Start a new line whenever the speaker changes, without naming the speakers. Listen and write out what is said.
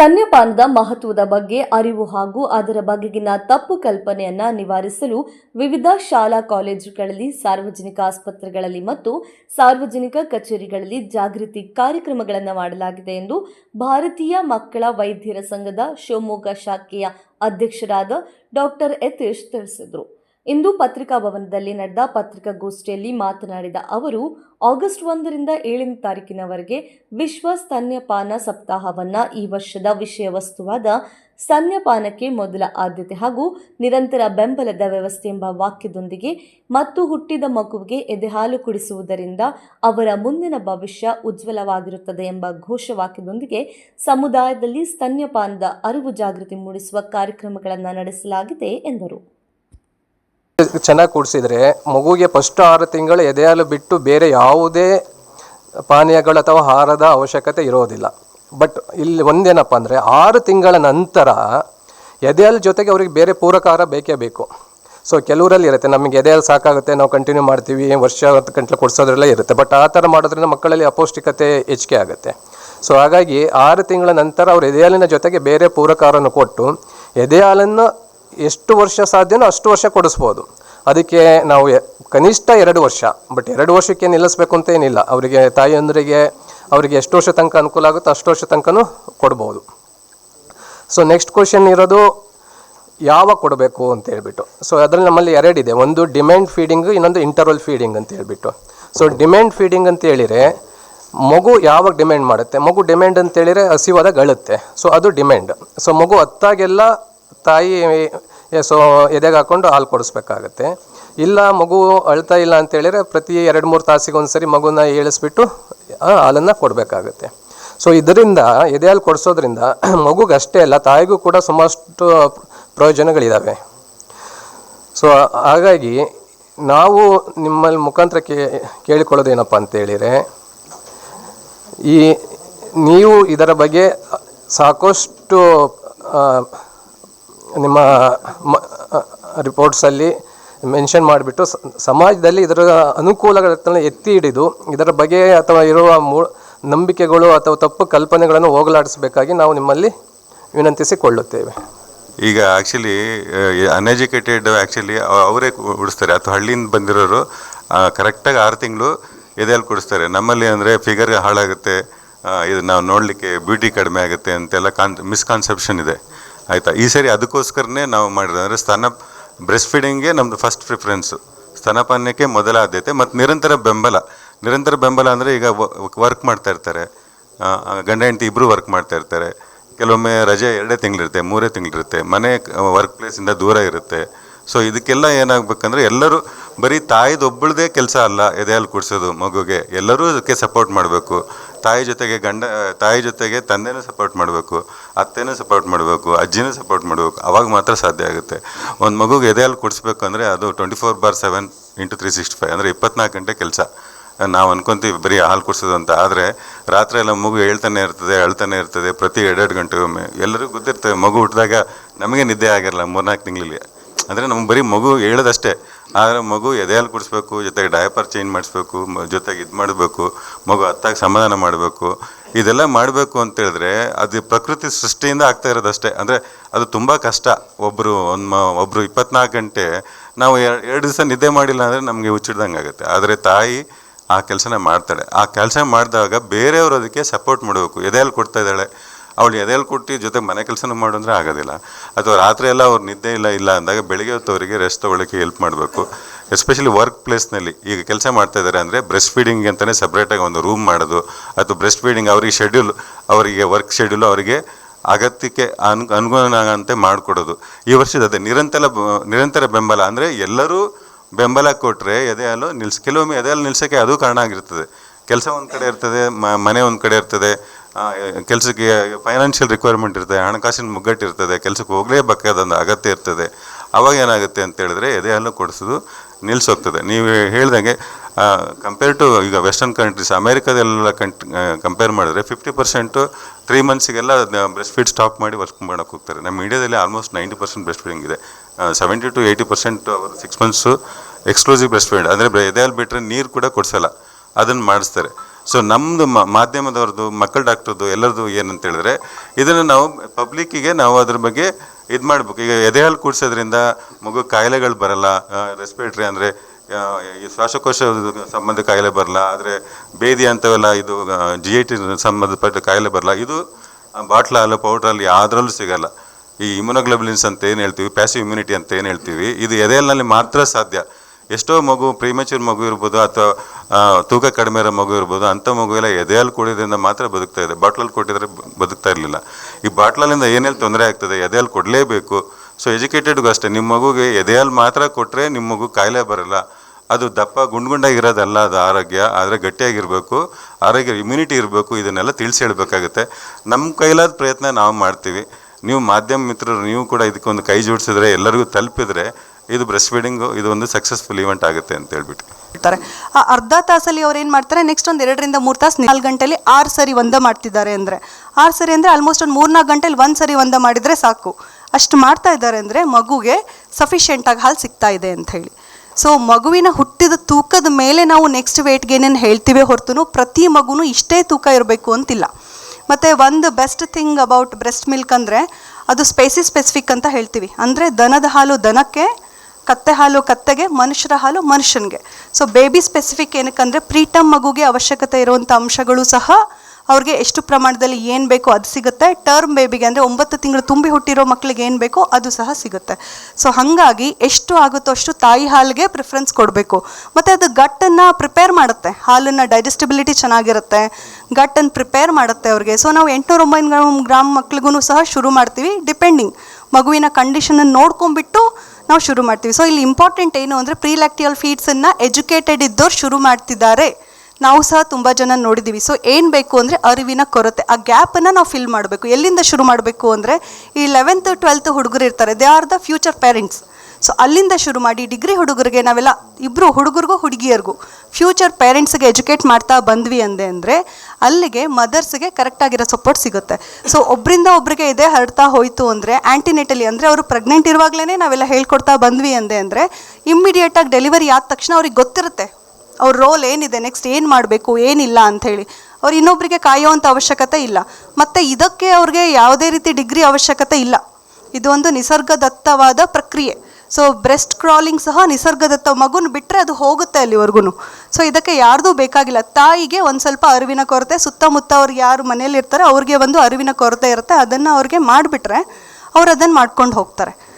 ಸ್ತನ್ಯಪಾನದ ಮಹತ್ವದ ಬಗ್ಗೆ ಅರಿವು ಹಾಗೂ ಅದರ ಬಗೆಗಿನ ತಪ್ಪು ಕಲ್ಪನೆಯನ್ನ ನಿವಾರಿಸಲು ವಿವಿಧ ಶಾಲಾ ಕಾಲೇಜುಗಳಲ್ಲಿ, ಸಾರ್ವಜನಿಕ ಆಸ್ಪತ್ರೆಗಳಲ್ಲಿ ಮತ್ತು ಸಾರ್ವಜನಿಕ ಕಚೇರಿಗಳಲ್ಲಿ ಜಾಗೃತಿ ಕಾರ್ಯಕ್ರಮಗಳನ್ನು ಮಾಡಲಾಗಿದೆ ಎಂದು ಭಾರತೀಯ ಮಕ್ಕಳ ವೈದ್ಯರ ಸಂಘದ ಶಿವಮೊಗ್ಗ ಶಾಖೆಯ ಅಧ್ಯಕ್ಷರಾದ ಡಾಕ್ಟರ್ ಯತೀಶ್ ತಿಳಿಸಿದರು. ಇಂದು ಪತ್ರಿಕಾ ಭವನದಲ್ಲಿ ನಡೆದ ಪತ್ರಿಕಾಗೋಷ್ಠಿಯಲ್ಲಿ ಮಾತನಾಡಿದ ಅವರು, ಆಗಸ್ಟ್ ಒಂದರಿಂದ ಏಳನೇ ತಾರೀಕಿನವರೆಗೆ ವಿಶ್ವ ಸ್ತನ್ಯಪಾನ ಸಪ್ತಾಹವನ್ನ ಈ ವರ್ಷದ ವಿಷಯ ವಸ್ತುವಾದ ಸ್ತನ್ಯಪಾನಕ್ಕೆ ಮೊದಲ ಆದ್ಯತೆ ಹಾಗೂ ನಿರಂತರ ಬೆಂಬಲದ ವ್ಯವಸ್ಥೆ ಎಂಬ ವಾಕ್ಯದೊಂದಿಗೆ ಮತ್ತು ಹುಟ್ಟಿದ ಮಗುವಿಗೆ ಎದೆಹಾಲು ಕುಡಿಸುವುದರಿಂದ ಅವರ ಮುಂದಿನ ಭವಿಷ್ಯ ಉಜ್ವಲವಾಗಿರುತ್ತದೆ ಎಂಬ ಘೋಷವಾಕ್ಯದೊಂದಿಗೆ ಸಮುದಾಯದಲ್ಲಿ ಸ್ತನ್ಯಪಾನದ ಅರಿವು ಜಾಗೃತಿ ಮೂಡಿಸುವ ಕಾರ್ಯಕ್ರಮಗಳನ್ನು ನಡೆಸಲಾಗಿದೆ ಎಂದರು.
ಚೆನ್ನಾಗಿ ಕೂಡಿಸಿದ್ರೆ ಮಗುಗೆ ಫಸ್ಟ್ ಆರು ತಿಂಗಳು ಎದೆಹಾಲು ಬಿಟ್ಟು ಬೇರೆ ಯಾವುದೇ ಪಾನೀಯಗಳು ಅಥವಾ ಆಹಾರದ ಅವಶ್ಯಕತೆ ಇರೋದಿಲ್ಲ. ಬಟ್ ಇಲ್ಲಿ ಒಂದೇನಪ್ಪ ಅಂದರೆ ಆರು ತಿಂಗಳ ನಂತರ ಎದೆಹಾಲು ಜೊತೆಗೆ ಅವ್ರಿಗೆ ಬೇರೆ ಪೂರಕ ಆಹಾರ ಬೇಕೇ ಬೇಕು. ಸೊ ಕೆಲವರಲ್ಲಿ ಇರುತ್ತೆ, ನಮಗೆ ಎದೆಯಲ್ಲಿ ಸಾಕಾಗುತ್ತೆ, ನಾವು ಕಂಟಿನ್ಯೂ ಮಾಡ್ತೀವಿ, ವರ್ಷ ಹತ್ತು ಗಂಟೆ ಕೊಡಿಸೋದ್ರೆಲ್ಲ ಇರುತ್ತೆ. ಬಟ್ ಆ ಥರ ಮಾಡೋದ್ರಿಂದ ಮಕ್ಕಳಲ್ಲಿ ಅಪೌಷ್ಟಿಕತೆ ಹೆಚ್ಚಿಗೆ ಆಗುತ್ತೆ. ಸೊ ಹಾಗಾಗಿ ಆರು ತಿಂಗಳ ನಂತರ ಅವ್ರು ಎದೆಹಾಲಿನ ಜೊತೆಗೆ ಬೇರೆ ಪೂರಕ ಆಹಾರವನ್ನು ಕೊಟ್ಟು ಎದೆಹಾಲನ್ನು ಎಷ್ಟು ವರ್ಷ ಸಾಧ್ಯನೋ ಅಷ್ಟು ವರ್ಷ ಕೊಡಿಸ್ಬೋದು. ಅದಕ್ಕೆ ನಾವು ಕನಿಷ್ಠ ಎರಡು ವರ್ಷ, ಬಟ್ ಎರಡು ವರ್ಷಕ್ಕೆ ನಿಲ್ಲಿಸ್ಬೇಕು ಅಂತ ಏನಿಲ್ಲ. ಅವರಿಗೆ ತಾಯಿಯಂದರಿಗೆ ಅವರಿಗೆ ಎಷ್ಟು ವರ್ಷ ತನಕ ಅನುಕೂಲ ಆಗುತ್ತೋ ಅಷ್ಟು ವರ್ಷ ತನಕನೂ ಕೊಡ್ಬೋದು. ಸೊ ನೆಕ್ಸ್ಟ್ ಕ್ವಶನ್ ಇರೋದು ಯಾವಾಗ ಕೊಡಬೇಕು ಅಂತ ಹೇಳ್ಬಿಟ್ಟು. ಸೊ ಅದರಲ್ಲಿ ನಮ್ಮಲ್ಲಿ ಎರಡಿದೆ ಒಂದು ಡಿಮ್ಯಾಂಡ್ ಫೀಡಿಂಗ್ ಇನ್ನೊಂದು ಇಂಟರ್ವಲ್ ಫೀಡಿಂಗ್ ಅಂತ ಹೇಳ್ಬಿಟ್ಟು. ಸೊ ಡಿಮ್ಯಾಂಡ್ ಫೀಡಿಂಗ್ ಅಂತ ಹೇಳಿದರೆ, ಮಗು ಯಾವಾಗ ಡಿಮ್ಯಾಂಡ್ ಮಾಡುತ್ತೆ? ಮಗು ಡಿಮ್ಯಾಂಡ್ ಅಂತೇಳಿದರೆ ಹಸಿವಾದ ಅಳುತ್ತೆ ಸೊ ಅದು ಡಿಮ್ಯಾಂಡ್ ಸೊ ಮಗು ಹತ್ತಾಗೆಲ್ಲ ತಾಯಿ ಸೊ ಎದೆಗೆ ಹಾಕೊಂಡು ಹಾಲು ಕೊಡಿಸ್ಬೇಕಾಗತ್ತೆ. ಇಲ್ಲ ಮಗು ಅಳ್ತಾ ಇಲ್ಲ ಅಂತ ಹೇಳಿದ್ರೆ ಪ್ರತಿ ಎರಡು ಮೂರು ತಾಸಿಗೆ ಒಂದ್ಸರಿ ಮಗುನ ಏಳಿಸ್ಬಿಟ್ಟು ಹಾಲನ್ನು ಕೊಡಬೇಕಾಗತ್ತೆ. ಸೊ ಇದರಿಂದ ಎದೆ ಹಾಲು ಕೊಡಿಸೋದ್ರಿಂದ ಮಗುಗೆ ಅಷ್ಟೇ ಅಲ್ಲ, ತಾಯಿಗೂ ಕೂಡ ಸುಮಾರಷ್ಟು ಪ್ರಯೋಜನಗಳಿದ್ದಾವೆ ಸೊ ಹಾಗಾಗಿ ನಾವು ನಿಮ್ಮಲ್ಲಿ ಮುಖಾಂತರ ಕೇ, ಕೇಳಿಕೊಳ್ಳೋದೇನಪ್ಪ ಅಂತೇಳಿದರೆ ಈ ನೀವು ಇದರ ಬಗ್ಗೆ ಸಾಕಷ್ಟು ನಿಮ್ಮ ರಿಪೋರ್ಟ್ಸಲ್ಲಿ ಮೆನ್ಷನ್ ಮಾಡಿಬಿಟ್ಟು ಸಮಾಜದಲ್ಲಿ ಇದರ ಅನುಕೂಲಗಳನ್ನು ಎತ್ತಿ ಹಿಡಿದು ಇದರ ಬಗ್ಗೆ ಅಥವಾ ಇರುವ ಮೂ, ನಂಬಿಕೆಗಳು ಅಥವಾ ತಪ್ಪು ಕಲ್ಪನೆಗಳನ್ನು ಹೋಗಲಾಡಿಸಬೇಕಾಗಿ ನಾವು ನಿಮ್ಮಲ್ಲಿ ವಿನಂತಿಸಿಕೊಳ್ಳುತ್ತೇವೆ.
ಈಗ ಆ್ಯಕ್ಚುಲಿ ಅನ್ಎಜುಕೇಟೆಡ್ ಆ್ಯಕ್ಚುಲಿ ಅವರೇ ಉಡಿಸ್ತಾರೆ ಅಥವಾ ಹಳ್ಳಿಯಿಂದ ಬಂದಿರೋರು ಕರೆಕ್ಟಾಗಿ ಆರು ತಿಂಗಳು ಎದೆಯಲ್ಲಿ ಕುಡಿಸ್ತಾರೆ. ನಮ್ಮಲ್ಲಿ ಅಂದರೆ ಫಿಗರ್ ಹಾಳಾಗುತ್ತೆ. ಇದು ನಾವು ನೋಡಲಿಕ್ಕೆ ಬ್ಯೂಟಿ ಕಡಿಮೆ ಆಗುತ್ತೆ ಅಂತೆಲ್ಲ ಕಾನ್ ಮಿಸ್ಕಾನ್ಸೆಪ್ಷನ್ ಇದೆ. ಆಯಿತಾ? ಈ ಸರಿ ಅದಕ್ಕೋಸ್ಕರನೇ ನಾವು ಮಾಡಿರೋದು ಅಂದರೆ ಸ್ತನ ಬ್ರೆಸ್ಟ್ ಫೀಡಿಂಗ್ಗೆ ನಮ್ಮದು ಫಸ್ಟ್ ಪ್ರಿಫರೆನ್ಸು ಸ್ತನಪಾನಕ್ಕೆ ಮೊದಲ ಆದ್ಯತೆ ಮತ್ತು ನಿರಂತರ ಬೆಂಬಲ. ನಿರಂತರ ಬೆಂಬಲ ಅಂದರೆ ಈಗ ವರ್ಕ್ ಮಾಡ್ತಾ ಇರ್ತಾರೆ. ಗಂಡ ಹೆಂಡತಿ ಇಬ್ಬರು ವರ್ಕ್ ಮಾಡ್ತಾ ಇರ್ತಾರೆ. ಕೆಲವೊಮ್ಮೆ ರಜೆ ಎರಡೇ ತಿಂಗಳಿರುತ್ತೆ, ಮೂರೇ ತಿಂಗಳಿರುತ್ತೆ. ಮನೆ ವರ್ಕ್ ಪ್ಲೇಸಿಂದ ದೂರ ಇರುತ್ತೆ. ಸೊ ಇದಕ್ಕೆಲ್ಲ ಏನಾಗಬೇಕಂದ್ರೆ ಎಲ್ಲರೂ ಬರೀ ತಾಯಿದೊಬ್ಬಳದೇ ಕೆಲಸ ಅಲ್ಲ ಎದೆಯಲ್ಲಿ ಕುಡಿಸೋದು, ಮಗುಗೆ. ಎಲ್ಲರೂ ಇದಕ್ಕೆ ಸಪೋರ್ಟ್ ಮಾಡಬೇಕು. ತಾಯಿ ಜೊತೆಗೆ ಗಂಡ, ತಾಯಿ ಜೊತೆಗೆ ತಂದೆನೂ ಸಪೋರ್ಟ್ ಮಾಡಬೇಕು, ಅತ್ತೆನೂ ಸಪೋರ್ಟ್ ಮಾಡಬೇಕು, ಅಜ್ಜಿನೂ ಸಪೋರ್ಟ್ ಮಾಡಬೇಕು, ಅವಾಗ ಮಾತ್ರ ಸಾಧ್ಯ ಆಗುತ್ತೆ. ಒಂದು ಮಗುಗೆ ಎದೆಯಲ್ಲಿ ಕೊಡಿಸ್ಬೇಕು ಅಂದರೆ ಅದು twenty four bar seven into three sixty five ಅಂದರೆ ಇಪ್ಪತ್ನಾಲ್ಕು ಗಂಟೆ ಕೆಲಸ. ನಾವು ಅನ್ಕೊಂತೀವಿ ಬರೀ ಹಾಲು ಕುಡಿಸೋದು ಅಂತ. ಆದರೆ ರಾತ್ರಿ ಎಲ್ಲ ಮಗು ಹೇಳ್ತಾನೆ ಇರ್ತದೆ, ಅಳ್ತಾನೆ ಇರ್ತದೆ, ಪ್ರತಿ ಎರಡೆರಡು ಗಂಟೆಗೊಮ್ಮೆ ಎಲ್ಲರಿಗೂ ಗೊತ್ತಿರ್ತದೆ, ಮಗು ಹುಟ್ಟಿದಾಗ ನಮಗೆ ನಿದ್ದೆ ಆಗಿರಲ್ಲ ಮೂರ್ನಾಲ್ಕು ತಿಂಗಳಲ್ಲಿ ಅಂದರೆ ನಮ್ಗೆ ಬರೀ ಮಗು ಹೇಳೋದಷ್ಟೇ. ಆದರೆ ಮಗು ಎದೆಯಲ್ಲಿ ಕುಡಿಸ್ಬೇಕು, ಜೊತೆಗೆ ಡಯಪರ್ ಚೇಂಜ್ ಮಾಡಿಸ್ಬೇಕು ಜೊತೆಗೆ ಇದು ಮಾಡಬೇಕು, ಮಗು ಅತ್ತಾಗ ಸಮಾಧಾನ ಮಾಡಬೇಕು. ಇದೆಲ್ಲ ಮಾಡಬೇಕು ಅಂತ ಹೇಳಿದ್ರೆ ಅದು ಪ್ರಕೃತಿ ಸೃಷ್ಟಿಯಿಂದ ಆಗ್ತಾ ಇರೋದಷ್ಟೇ. ಅಂದರೆ ಅದು ತುಂಬ ಕಷ್ಟ. ಒಬ್ಬರು ಒಂದು ಮ ಒಬ್ಬರು ಇಪ್ಪತ್ನಾಲ್ಕು ಗಂಟೆ ನಾವು ಎರಡು ದಿವಸ ನಿದ್ದೆ ಮಾಡಿಲ್ಲ ಅಂದರೆ ನಮಗೆ ಹುಚ್ಚಿಡ್ದಂಗೆ ಆಗುತ್ತೆ. ಆದರೆ ತಾಯಿ ಆ ಕೆಲಸನ ಮಾಡ್ತಾಳೆ. ಆ ಕೆಲಸ ಮಾಡಿದಾಗ ಬೇರೆಯವರು ಅದಕ್ಕೆ ಸಪೋರ್ಟ್ ಮಾಡಬೇಕು. ಎದೆಯಲ್ಲಿ ಕೊಡ್ತಾ ಇದ್ದಾಳೆ. ಅವಳು ಎದೆಯಲ್ಲಿ ಕೊಟ್ಟು ಜೊತೆ ಮನೆ ಕೆಲಸನೂ ಮಾಡು ಅಂದರೆ ಆಗೋದಿಲ್ಲ. ಅಥವಾ ರಾತ್ರಿ ಎಲ್ಲ ಅವ್ರು ನಿದ್ದೆ ಇಲ್ಲ ಇಲ್ಲ ಅಂದಾಗ ಬೆಳಿಗ್ಗೆ ಹೊತ್ತು ಅವರಿಗೆ ರೆಸ್ಟ್ ತೊಗೊಳಕ್ಕೆ ಹೆಲ್ಪ್ ಮಾಡಬೇಕು ಎಸ್ಪೆಷಲಿ ವರ್ಕ್ ಪ್ಲೇಸ್ನಲ್ಲಿ ಈಗ ಕೆಲಸ ಮಾಡ್ತಾ ಇದ್ದಾರೆ ಅಂದರೆ ಬ್ರೆಸ್ಟ್ ಫೀಡಿಂಗ್ ಅಂತಲೇ ಸಪ್ರೇಟಾಗಿ ಒಂದು ರೂಮ್ ಮಾಡೋದು, ಅಥವಾ ಬ್ರೆಸ್ಟ್ ಫೀಡಿಂಗ್ ಅವರಿಗೆ ಶೆಡ್ಯೂಲ್ ಅವರಿಗೆ ವರ್ಕ್ ಶೆಡ್ಯೂಲ್ ಅವರಿಗೆ ಅಗತ್ಯಕ್ಕೆ ಅನ್ ಅನುಗುಣಂತೆ ಮಾಡಿಕೊಡೋದು. ಈ ವರ್ಷದ ಅದೇ ನಿರಂತರ ನಿರಂತರ ಬೆಂಬಲ ಅಂದರೆ ಎಲ್ಲರೂ ಬೆಂಬಲ ಕೊಟ್ಟರೆ ಎದೆ ಹಾಲು ನಿಲ್ಸ್, ಕೆಲವೊಮ್ಮೆ ಎದೆಯಲ್ಲಿ ನಿಲ್ಸೋಕ್ಕೆ ಅದು ಕಾರಣ ಆಗಿರ್ತದೆ. ಕೆಲಸ ಒಂದು ಕಡೆ ಇರ್ತದೆ ಮನೆ ಒಂದು ಕಡೆ ಇರ್ತದೆ ಕೆಲಸಕ್ಕೆ ಫೈನಾನ್ಷಿಯಲ್ ರಿಕ್ವೈರ್ಮೆಂಟ್ ಇರ್ತದೆ, ಹಣಕಾಸಿನ ಮುಗ್ಗಟ್ಟಿರ್ತದೆ ಕೆಲಸಕ್ಕೆ ಹೋಗಲೇಬೇಕಾದಂಥ ಅಗತ್ಯ ಇರ್ತದೆ. ಅವಾಗ ಏನಾಗುತ್ತೆ ಅಂತ ಹೇಳಿದ್ರೆ ಎದೆ ಹಾಲು ಕೊಡಿಸೋದು ನಿಲ್ಸೋಗ್ತದೆ. ನೀವು ಹೇಳ್ದಂಗೆ ಕಂಪೇರ್ ಟು ಈಗ ವೆಸ್ಟರ್ನ್ ಕಂಟ್ರೀಸ್ ಅಮೇರಿಕಾದೆಲ್ಲ ಕಂಟ್ ಕಂಪೇರ್ ಮಾಡಿದ್ರೆ ಫಿಫ್ಟಿ ಪರ್ಸೆಂಟು ತ್ರೀ ಮಂತ್ಸಿಗೆಲ್ಲ ಬ್ರೆಸ್ಟ್ ಫೀಡ್ ಸ್ಟಾಪ್ ಮಾಡಿ ವರ್ಕ್ ಮಾಡೋಕೆ ಹೋಗ್ತಾರೆ. ನಮ್ಮ ಇಂಡಿಯಾದಲ್ಲಿ almost ninety percent breast feeding ಇದೆ. ಸೆವೆಂಟಿ ಟು ಏಯ್ಟಿ ಪರ್ಸೆಂಟ್ ಅವರು six months exclusive breast feed ಅಂದರೆ ಎದೆಯಲ್ಲಿ ಬಿಟ್ಟರೆ ನೀರು ಕೂಡ ಕೊಡಿಸಲ್ಲ. ಅದನ್ನು ಮಾಡಿಸ್ತಾರೆ. ಸೊ ನಮ್ಮದು ಮಾಧ್ಯಮದವ್ರದ್ದು, ಮಕ್ಕಳ ಡಾಕ್ಟ್ರದ್ದು ಎಲ್ಲರದು ಏನಂತ ಹೇಳಿದ್ರೆ, ಇದನ್ನು ನಾವು ಪಬ್ಲಿಕ್ಕಿಗೆ ನಾವು ಅದ್ರ ಬಗ್ಗೆ ಇದು ಮಾಡಬೇಕು. ಈಗ ಎದೆ ಹಾಲು ಕುಡಿಸೋದ್ರಿಂದ ಮಗು ಕಾಯಿಲೆಗಳು ಬರಲ್ಲ ರೆಸ್ಪಿರೇಟ್ರಿ ಅಂದರೆ ಈ ಶ್ವಾಸಕೋಶ ಸಂಬಂಧ ಕಾಯಿಲೆ ಬರಲ್ಲ, ಆದರೆ ಬೇದಿ ಅಂಥವೆಲ್ಲ ಇದು ಜಿ ಐ ಟಿ ಸಂಬಂಧಪಟ್ಟ ಕಾಯಿಲೆ ಬರಲ್ಲ, ಇದು ಬಾಟ್ಲ ಹಾಲು ಪೌಡ್ರಲ್ಲಿ ಯಾವುದ್ರಲ್ಲೂ ಸಿಗಲ್ಲ. ಈ ಇಮ್ಯುನೋಗ್ಲೋಬುಲಿನ್ಸ್ ಅಂತ ಏನು ಹೇಳ್ತೀವಿ ಪ್ಯಾಸಿವ್ ಇಮ್ಯುನಿಟಿ ಅಂತ ಏನು ಹೇಳ್ತೀವಿ, ಇದು ಎದೆಯಲ್ಲಿ ಮಾತ್ರ ಸಾಧ್ಯ. ಎಷ್ಟೋ ಮಗು ಪ್ರೀಮೆಚೂರ್ ಮಗು ಇರ್ಬೋದು ಅಥವಾ ತೂಕ ಕಡಿಮೆ ಇರೋ ಮಗು ಇರ್ಬೋದು, ಅಂಥ ಮಗು ಎಲ್ಲ ಎದೆಯಲ್ಲಿ ಕುಡಿಯೋದ್ರಿಂದ ಮಾತ್ರ ಬದುಕ್ತಾ ಇದೆ. ಬಾಟ್ಲಲ್ಲಿ ಕೊಟ್ಟಿದ್ರೆ ಬದುಕ್ತಾ ಇರಲಿಲ್ಲ. ಈ ಬಾಟ್ಲಲ್ಲಿಂದ ಏನೆಲ್ಲ ತೊಂದರೆ ಆಗ್ತದೆ, ಎದೆಯಲ್ಲಿ ಕೊಡಲೇಬೇಕು? ಸೊ ಎಜುಕೇಟೆಡ್ಗೂ ಅಷ್ಟೇ. ನಿಮ್ಮ ಮಗುಗೆ ಎದೆಯಲ್ಲಿ ಮಾತ್ರ ಕೊಟ್ಟರೆ ನಿಮ್ಮ ಮಗು ಕಾಯಿಲೆ ಬರಲ್ಲ. ಅದು ದಪ್ಪ ಗುಂಡ್ಗುಂಡಾಗಿರೋದಲ್ಲ ಅದು ಆರೋಗ್ಯ. ಆದರೆ ಗಟ್ಟಿಯಾಗಿರಬೇಕು. ಆರೋಗ್ಯ ಇಮ್ಯುನಿಟಿ ಇರಬೇಕು. ಇದನ್ನೆಲ್ಲ ತಿಳಿಸಿ ಹೇಳಬೇಕಾಗುತ್ತೆ. ನಮ್ಮ ಕೈಲಾದ ಪ್ರಯತ್ನ ನಾವು ಮಾಡ್ತೀವಿ. ನೀವು ಮಾಧ್ಯಮ ಮಿತ್ರರು, ನೀವು ಕೂಡ ಇದಕ್ಕೊಂದು ಕೈ ಜೋಡಿಸಿದ್ರೆ, ಎಲ್ಲರಿಗೂ ತಲುಪಿದ್ರೆ ಇದು ಬ್ರೆಸ್ಟ್ ಫೀಡಿಂಗ್ ಇದು ಒಂದು ಸಕ್ಸಸ್ಫುಲ್ ಇವೆಂಟ್ ಆಗುತ್ತೆ ಅಂತ ಹೇಳ್ಬಿಟ್ಟು.
ಇರ್ತಾರೆ ಆ ಅರ್ಧ ತಾಸಲ್ಲಿ ಅವ್ರು ಏನು ಮಾಡ್ತಾರೆ ನೆಕ್ಸ್ಟ್ ಒಂದು ಎರಡರಿಂದ ಮೂರು ತಾಸು ನಾಲ್ಕು ಗಂಟೆಯಲ್ಲಿ ಆರು ಸರಿ ಒಂದ ಮಾಡ್ತಿದ್ದಾರೆ ಅಂದರೆ. ಆರು ಸರಿ ಅಂದರೆ ಆಲ್ಮೋಸ್ಟ್ ಒಂದು ಮೂರ್ನಾಲ್ಕು ಗಂಟೆಲಿ ಒಂದು ಸರಿ ಒಂದ ಮಾಡಿದರೆ ಸಾಕು. ಅಷ್ಟು ಮಾಡ್ತಾ ಇದ್ದಾರೆ ಅಂದರೆ ಮಗುಗೆ ಸಫಿಷಿಯೆಂಟಾಗಿ ಹಾಲು ಸಿಗ್ತಾ ಇದೆ ಅಂತ ಹೇಳಿ. ಸೊ ಮಗುವಿನ ಹುಟ್ಟಿದ ತೂಕದ ಮೇಲೆ ನಾವು ನೆಕ್ಸ್ಟ್ ವೇಟ್ಗೆ ಏನೇನು ಹೇಳ್ತೀವಿ ಹೊರತು ಪ್ರತಿ ಮಗುನೂ ಇಷ್ಟೇ ತೂಕ ಇರಬೇಕು ಅಂತಿಲ್ಲ. ಮತ್ತು ಒಂದು best thing about breast milk ಅಂದರೆ ಅದು ಸ್ಪೇಸಿ ಸ್ಪೆಸಿಫಿಕ್ ಅಂತ ಹೇಳ್ತೀವಿ. ಅಂದರೆ ದನದ ಹಾಲು ದನಕ್ಕೆ ಕತ್ತೆ ಹಾಲು ಕತ್ತೆಗೆ, ಮನುಷ್ಯರ ಹಾಲು ಮನುಷ್ಯನಿಗೆ. ಸೊ ಬೇಬಿ ಸ್ಪೆಸಿಫಿಕ್ ಏನಕ್ಕಂದರೆ ಪ್ರೀಟಮ್ ಮಗುಗೆ ಅವಶ್ಯಕತೆ ಇರುವಂಥ ಅಂಶಗಳು ಸಹ ಅವ್ರಿಗೆ ಎಷ್ಟು ಪ್ರಮಾಣದಲ್ಲಿ ಏನು ಬೇಕೋ ಅದು ಸಿಗುತ್ತೆ. ಟರ್ಮ್ ಬೇಬಿಗೆ ಅಂದರೆ ಒಂಬತ್ತು ತಿಂಗಳು ತುಂಬಿ ಹುಟ್ಟಿರೋ ಮಕ್ಕಳಿಗೆ ಏನು ಬೇಕೋ ಅದು ಸಹ ಸಿಗುತ್ತೆ. ಸೊ ಹಾಗಾಗಿ ಎಷ್ಟು ಆಗುತ್ತೋ ಅಷ್ಟು ತಾಯಿ ಹಾಲಿಗೆ ಪ್ರಿಫರೆನ್ಸ್ ಕೊಡಬೇಕು. ಮತ್ತು ಅದು ಗಟ್ಟನ್ನು ಪ್ರಿಪೇರ್ ಮಾಡುತ್ತೆ. ಹಾಲನ್ನು ಡೈಜೆಸ್ಟಿಬಿಲಿಟಿ ಚೆನ್ನಾಗಿರುತ್ತೆ. ಗಟ್ಟನ್ನು ಪ್ರಿಪೇರ್ ಮಾಡುತ್ತೆ ಅವ್ರಿಗೆ. ಸೊ ನಾವು ಎಂಟುನೂರ ಒಂಬೈನೂರು ಗ್ರಾಮ್ ಮಕ್ಳಿಗೂ ಸಹ ಶುರು ಮಾಡ್ತೀವಿ. ಡಿಪೆಂಡಿಂಗ್ ಮಗುವಿನ ಕಂಡೀಷನನ್ನು ನೋಡ್ಕೊಂಡ್ಬಿಟ್ಟು ನಾವು ಶುರು ಮಾಡ್ತೀವಿ. ಸೊ ಇಲ್ಲಿ ಇಂಪಾರ್ಟೆಂಟ್ ಏನು ಅಂದರೆ ಪ್ರೀಲ್ಯಾಕ್ಟಿಯಲ್ ಫೀಡ್ಸನ್ನು ಎಜುಕೇಟೆಡ್ ಇದ್ದವ್ರು ಶುರು ಮಾಡ್ತಿದ್ದಾರೆ. ನಾವು ಸಹ ತುಂಬ ಜನ ನೋಡಿದ್ದೀವಿ ಸೊ ಏನು ಬೇಕು ಅಂದರೆ ಅರಿವಿನ ಕೊರತೆ. ಆ ಗ್ಯಾಪನ್ನು ನಾವು ಫಿಲ್ ಮಾಡಬೇಕು. ಎಲ್ಲಿಂದ ಶುರು ಮಾಡಬೇಕು ಅಂದರೆ ಈ ಲೆವೆಂತ್ ಟ್ವೆಲ್ತ್ ಹುಡುಗರು ಇರ್ತಾರೆ. They are the future parents so ಅಲ್ಲಿಂದ ಶುರು ಮಾಡಿ ಡಿಗ್ರಿ ಹುಡುಗರಿಗೆ ನಾವೆಲ್ಲ ಇಬ್ಬರು ಹುಡುಗರಿಗೂ ಹುಡುಗಿಯರಿಗೂ ಫ್ಯೂಚರ್ ಪೇರೆಂಟ್ಸ್ಗೆ ಎಜುಕೇಟ್ ಮಾಡ್ತಾ ಬಂದ್ವಿ ಅಂದೆ ಅಂದರೆ ಅಲ್ಲಿಗೆ ಮದರ್ಸ್ಗೆ ಕರೆಕ್ಟಾಗಿರೋ ಸಪೋರ್ಟ್ ಸಿಗುತ್ತೆ. ಸೊ ಒಬ್ಬರಿಂದ ಒಬ್ಬರಿಗೆ ಇದೇ ಹರಡ್ತಾ ಹೋಯಿತು ಅಂದರೆ ಆ್ಯಂಟಿನೆಟಲಿ ಅಂದರೆ ಅವರು ಪ್ರೆಗ್ನೆಂಟ್ ಇರುವಾಗಲೇ ನಾವೆಲ್ಲ ಹೇಳ್ಕೊಡ್ತಾ ಬಂದ್ವಿ ಅಂದೆ ಅಂದರೆ ಇಮ್ಮಿಡಿಯೇಟಾಗಿ ಡೆಲಿವರಿ ಆದ ತಕ್ಷಣ ಅವ್ರಿಗೆ ಗೊತ್ತಿರುತ್ತೆ. ಅವ್ರ ರೋಲ್ ಏನಿದೆ ನೆಕ್ಸ್ಟ್ ಏನು ಮಾಡಬೇಕು, ಏನಿಲ್ಲ ಅಂಥೇಳಿ ಅವ್ರು ಇನ್ನೊಬ್ಬರಿಗೆ ಕಾಯೋವಂಥ ಅವಶ್ಯಕತೆ ಇಲ್ಲ. ಮತ್ತು ಇದಕ್ಕೆ ಅವ್ರಿಗೆ ಯಾವುದೇ ರೀತಿ ಡಿಗ್ರಿ ಅವಶ್ಯಕತೆ ಇಲ್ಲ. ಇದು ಒಂದು ನಿಸರ್ಗದತ್ತವಾದ ಪ್ರಕ್ರಿಯೆ. ಸೊ ಬ್ರೆಸ್ಟ್ ಕ್ರಾಲಿಂಗ್ ಸಹ ನಿಸರ್ಗದತ್ತ ಮಗುನ ಬಿಟ್ಟರೆ ಅದು ಹೋಗುತ್ತೆ ಅಲ್ಲಿವರೆಗೂ ಸೊ ಇದಕ್ಕೆ ಯಾರ್ದೂ ಬೇಕಾಗಿಲ್ಲ. ತಾಯಿಗೆ ಒಂದು ಸ್ವಲ್ಪ ಅರಿವಿನ ಕೊರತೆ, ಸುತ್ತಮುತ್ತ ಅವ್ರಿಗೆ ಯಾರು ಮನೇಲಿ ಇರ್ತಾರೆ ಅವ್ರಿಗೆ ಒಂದು ಅರಿವಿನ ಕೊರತೆ ಇರುತ್ತೆ, ಅದನ್ನು ಅವ್ರಿಗೆ ಮಾಡಿಬಿಟ್ರೆ ಅವ್ರು ಅದನ್ನು ಮಾಡ್ಕೊಂಡು ಹೋಗ್ತಾರೆ.